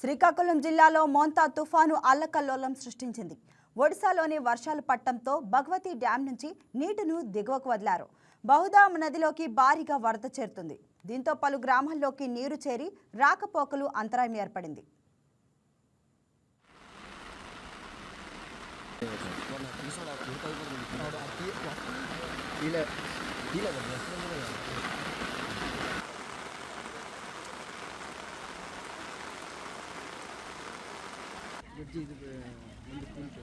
శ్రీకాకుళం జిల్లాలో మోంతా తుఫాను అల్లకల్లోలం సృష్టించింది. ఒడిశాలోని వర్షాలు పట్టడంతో భగవతి డ్యాం నుంచి నీటిను దిగువకు వదిలారు. బహుదాం నదిలోకి భారీగా వరద చేరుతుంది. దీంతో పలు గ్రామాల్లోకి నీరు చేరి రాకపోకలు అంతరాయం ఏర్పడింది. வெஜ்ஜு இது வந்து கூட்டு